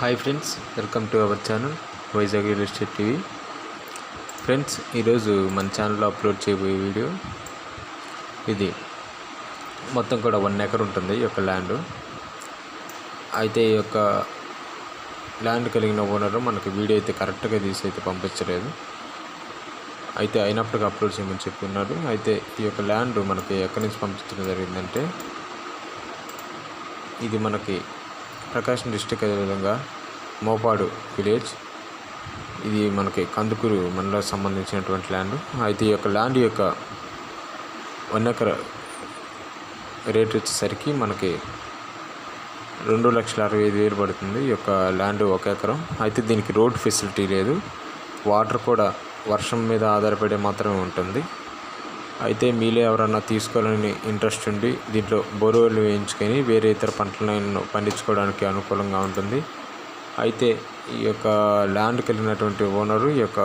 Hi friends welcome to our channel Vizag real estate TV friends ఈరోజు మన ఛానల్లో upload చేయబోయే వీడియో ఇది. మొత్తం కూడా వన్ ఎకర్ ఉంటుంది ఈ యొక్క ల్యాండ్ అయితే ఈ యొక్క ల్యాండ్ కలిగిన ఓనర్ మనకి వీడియో అయితే కరెక్ట్గా తీసి అయితే పంపించలేదు. అయితే అయినప్పటికీ అప్లోడ్ చేయమని చెప్పి ఉన్నారు. అయితే ఈ యొక్క ల్యాండ్ మనకి ఎక్కడి నుంచి పంపించడం జరిగిందంటే ఇది మనకి ప్రకాశం డిస్టిక్ అదేవిధంగా మోపాడు విలేజ్. ఇది మనకి కందుకూరు మండలకు సంబంధించినటువంటి ల్యాండ్. అయితే ఈ యొక్క ల్యాండ్ యొక్క వన్ ఎకర్ రేట్ వచ్చేసరికి మనకి రెండు లక్షల అరవై ఐదు వేలు పడుతుంది ఈ యొక్క ల్యాండ్ ఒక ఎకరం. అయితే దీనికి రోడ్ ఫెసిలిటీ లేదు. వాటర్ కూడా వర్షం మీద ఆధారపడే మాత్రమే ఉంటుంది. అయితే మీలో ఎవరన్నా తీసుకోవాలని ఇంట్రెస్ట్ ఉండి దీంట్లో బోర్వెల్ వేయించుకొని వేరే ఇతర పంటలను పండించుకోవడానికి అనుకూలంగా ఉంటుంది. అయితే ఈ యొక్క ల్యాండ్ కలిగినటువంటి ఓనరు ఈ యొక్క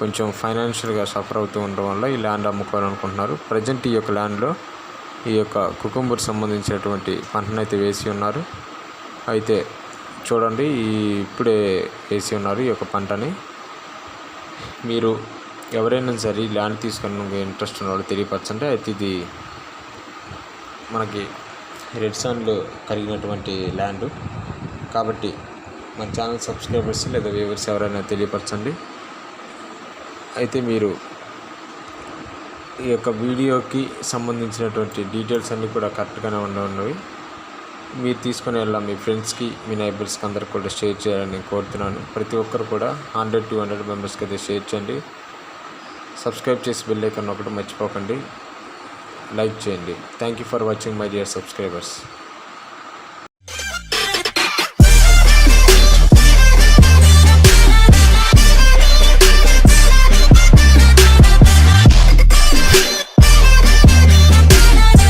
కొంచెం ఫైనాన్షియల్గా సఫర్ అవుతూ ఉండడం వల్ల ఈ ల్యాండ్ అమ్ముకోవాలనుకుంటున్నారు. ప్రజెంట్ ఈ యొక్క ల్యాండ్లో ఈ యొక్క కుకుంబర్ సంబంధించినటువంటి పంటను అయితే వేసి ఉన్నారు. అయితే చూడండి ఈ ఇప్పుడే వేసి ఉన్నారు ఈ యొక్క పంటని. మీరు ఎవరైనా సరే ల్యాండ్ తీసుకుని ఇంట్రెస్ట్ ఉన్నవాళ్ళు తెలియపరచండి. అయితే ఇది మనకి రెడ్ సాండ్లో కలిగినటువంటి ల్యాండ్. కాబట్టి మన ఛానల్ సబ్స్క్రైబర్స్ లేదా వ్యూవర్స్ ఎవరైనా తెలియపరచండి. అయితే మీరు ఈ యొక్క వీడియోకి సంబంధించినటువంటి డీటెయిల్స్ అన్నీ కూడా కరెక్ట్గానే ఉన్నవి. మీరు తీసుకొని వెళ్ళాం మీ ఫ్రెండ్స్కి మీ నైబర్స్కి అందరికి కూడా షేర్ చేయాలని కోరుతున్నాను. ప్రతి ఒక్కరు కూడా హండ్రెడ్ టూ హండ్రెడ్ మెంబర్స్కి అయితే షేర్ చేయండి. సబ్స్క్రైబ్ చేసి బెల్ ఐకాన్ ఒకటి మర్చిపోకండి. లైక్ చేయండి. Thank you for watching my dear subscribers